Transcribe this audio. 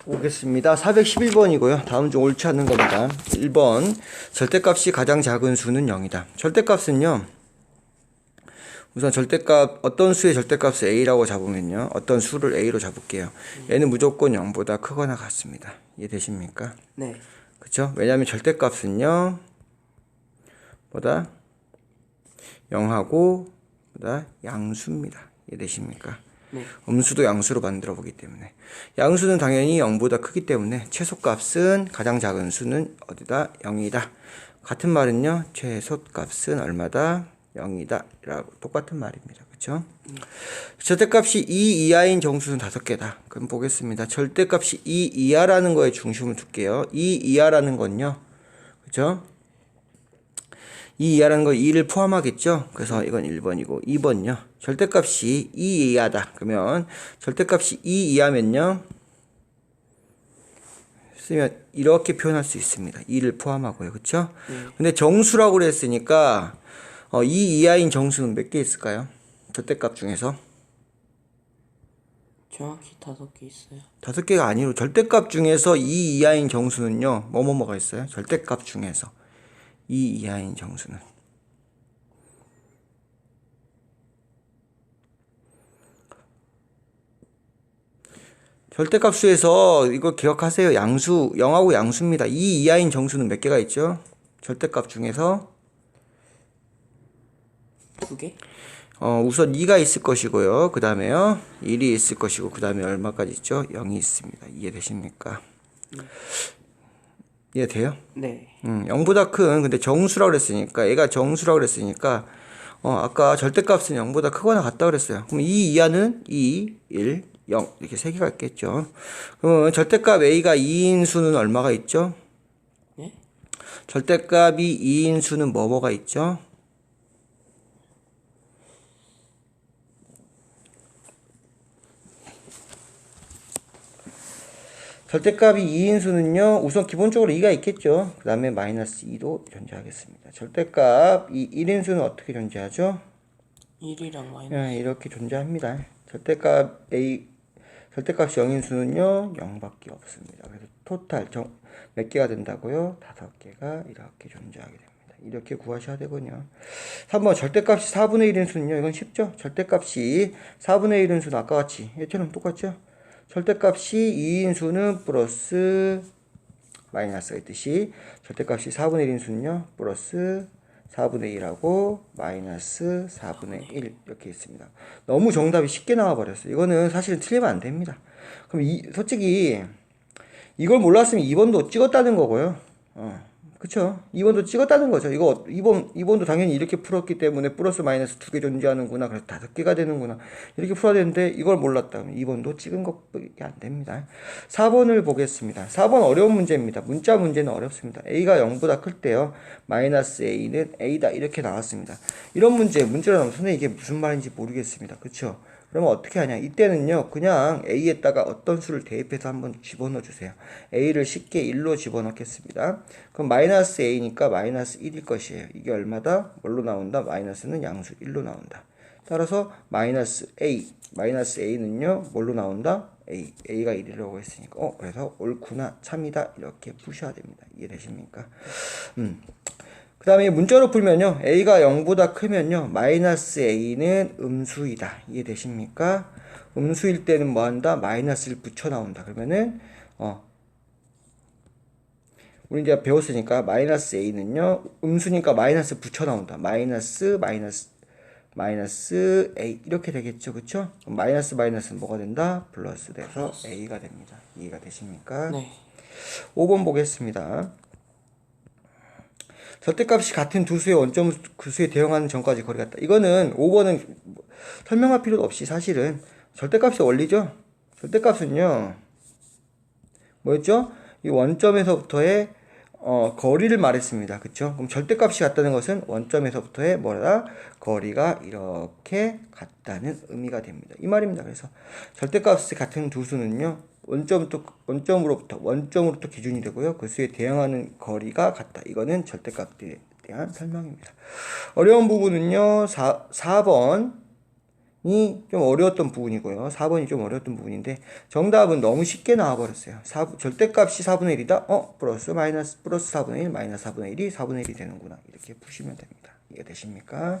보겠습니다. 411번이고요. 다음 중 옳지 않는 겁니다. 1번 절대값이 가장 작은 수는 0이다. 절대값은요. 우선 절대값 어떤 수의 절대값을 a라고 잡으면요. 어떤 수를 a로 잡을게요. 얘는 무조건 0보다 크거나 같습니다. 이해되십니까? 네. 그쵸? 왜냐하면 절대값은요. 보다 0하고 보다 양수입니다. 이해되십니까? 네. 음수도 양수로 만들어 보기 때문에 양수는 당연히 0보다 크기 때문에 최소값은 가장 작은 수는 어디다 0이다. 같은 말은요. 최소값은 얼마다 0이다. 라고 똑같은 말입니다. 그렇죠? 절대값이 2 이하인 정수는 다섯 개다. 그럼 보겠습니다. 절대값이 2 이하라는 거에 중심을 둘게요. 2 이하라는 건요. 그렇죠? 2 이하라는 거 2를 포함하겠죠? 그래서 이건 1번이고 2번요. 절대값이 2 이하다. 그러면 절대값이 2 이하면요. 쓰면 이렇게 표현할 수 있습니다. 2를 포함하고요. 그쵸? 근데 정수라고 그랬으니까 어, 2 이하인 정수는 몇 개 있을까요? 절대값 중에서 정확히 다섯 개 있어요. 다섯 개가 아니고 절대값 중에서 2 이하인 정수는요. 뭐뭐뭐가 있어요? 절대값 중에서 2 이하인 정수는 절대값수에서 이거 기억하세요. 양수 0하고 양수입니다. 2 이하인 정수는 몇 개가 있죠? 절대값 중에서 두 개? 어, 우선 2가 있을 것이고요. 그 다음에요. 1이 있을 것이고, 그 다음에 얼마까지 있죠? 0이 있습니다. 이해되십니까? 이해돼요? 네. 음, 0보다 큰, 근데 정수라고 그랬으니까, 얘가 정수라고 그랬으니까, 어, 아까 절대값은 0보다 크거나 같다 그랬어요. 그럼 2 이하는 2, 1, 0. 이렇게 세 개가 있겠죠. 그러면 절대값 A가 2인 수는 얼마가 있죠? 네? 절대값이 2인 수는 뭐뭐가 있죠? 절대값이 2인 수는요, 우선 기본적으로 2가 있겠죠. 그 다음에 마이너스 2도 존재하겠습니다. 절대값 이 1인 수는 어떻게 존재하죠? 1이랑 마이너스. 예, 이렇게 존재합니다. 절대값 A, 절대값이 0인 수는요, 0밖에 없습니다. 그래서 토탈 정, 몇 개가 된다고요? 다섯 개가 이렇게 존재하게 됩니다. 이렇게 구하셔야 되군요. 3번 절대값이 4분의 1인 수는요, 이건 쉽죠? 절대값이 4분의 1인 수는 아까 같이, 얘처럼 똑같죠? 절대값이 2인 수는 플러스 마이너스가 있듯이 절대값이 4분의 1인 수는요, 플러스 4분의 1하고 마이너스 4분의 1 이렇게 있습니다. 너무 정답이 쉽게 나와 버렸어요. 이거는 사실은 틀리면 안 됩니다. 그럼 이 솔직히 이걸 몰랐으면 2번도 찍었다는 거고요. 어. 그쵸? 2번도 찍었다는 거죠. 이거 2번 2번도 당연히 이렇게 풀었기 때문에 플러스 마이너스 두 개 존재하는구나. 그래서 다섯 개가 되는구나. 이렇게 풀어야 되는데 이걸 몰랐다면 2번도 찍은 것밖에 안 됩니다. 4번을 보겠습니다. 4번 어려운 문제입니다. 문자 문제는 어렵습니다. a가 0보다 클 때요. 마이너스 a는 a다 이렇게 나왔습니다. 이런 문제 문제로 나오면 선생님 이게 무슨 말인지 모르겠습니다. 그쵸? 그러면 어떻게 하냐? 이때는요, 그냥 a에다가 어떤 수를 대입해서 한번 집어넣어 주세요. a를 쉽게 1로 집어넣겠습니다. 그럼 마이너스 a니까 마이너스 1일 것이에요. 이게 얼마다? 뭘로 나온다? 마이너스는 양수 1로 나온다. 따라서 마이너스 a, 마이너스 a는요, 뭘로 나온다? a, a가 1이라고 했으니까, 어, 그래서 옳구나, 참이다, 이렇게 푸셔야 됩니다. 이해되십니까? 음. 그 다음에 문자로 풀면요. a가 0보다 크면요. 마이너스 a는 음수이다. 이해되십니까? 음수일 때는 뭐 한다? 마이너스를 붙여 나온다. 그러면은 어 우리 이제 배웠으니까 마이너스 a는요. 음수니까 마이너스 붙여 나온다. 마이너스 마이너스 마이너스 a 이렇게 되겠죠. 그쵸? 마이너스 마이너스는 뭐가 된다? 플러스 돼서 a가 됩니다. 이해가 되십니까? 네. 5번 보겠습니다. 절대값이 같은 두 수의 원점 그 수에 대응하는 점까지 거리 같다. 이거는 5번은 설명할 필요도 없이 사실은 절대값의 원리죠. 절대값은요. 뭐였죠? 이 원점에서부터의 어, 거리를 말했습니다. 그쵸? 그럼 절대값이 같다는 것은 원점에서부터의 뭐라? 거리가 이렇게 같다는 의미가 됩니다. 이 말입니다. 그래서 절대값이 같은 두 수는요. 원점부터 원점으로부터 원점으로부터 기준이 되고요. 그 수에 대응하는 거리가 같다. 이거는 절대값에 대한 설명입니다. 어려운 부분은요. 4, 4번 좀 어려웠던 부분이고요. 4번이 좀 어려웠던 부분인데 정답은 너무 쉽게 나와버렸어요. 4, 절대값이 4분의 1이다? 어? 플러스 마이너스 플러스 4분의 1 마이너스 4분의 1이 4분의 1이 되는구나. 이렇게 푸시면 됩니다. 이해되십니까?